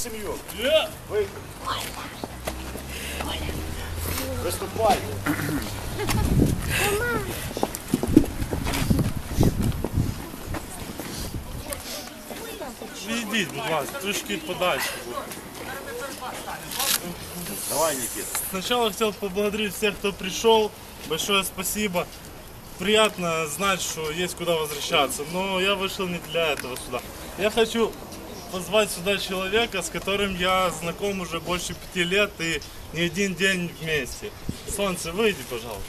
Семью. Е, Ви... Виступайте. Відійдіть, будь ласка, трошки подальше. Давай, Никита. Сначала хотел поблагодарить всех, кто пришел. Большое спасибо. Приятно знать, что есть куда возвращаться. Но я вышел не для этого сюда. Я хочу позвать сюда человека, с которым я знаком уже больше пяти лет и не один день вместе. Солнце, выйди, пожалуйста.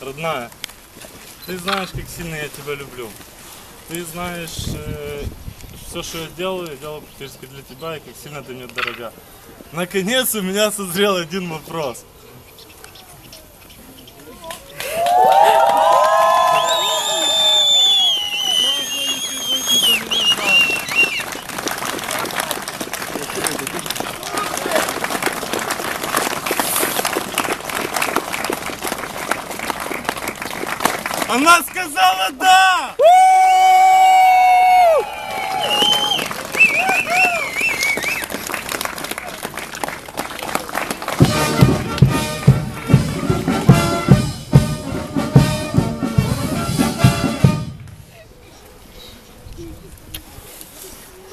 Родная, ты знаешь, как сильно я тебя люблю. Ты знаешь, э, все, что я делаю, я делаю практически для тебя, и как сильно ты мне дорога. Наконец у меня созрел один вопрос. Она сказала да!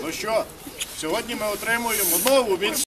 Ну що, сьогодні ми отримуємо нову від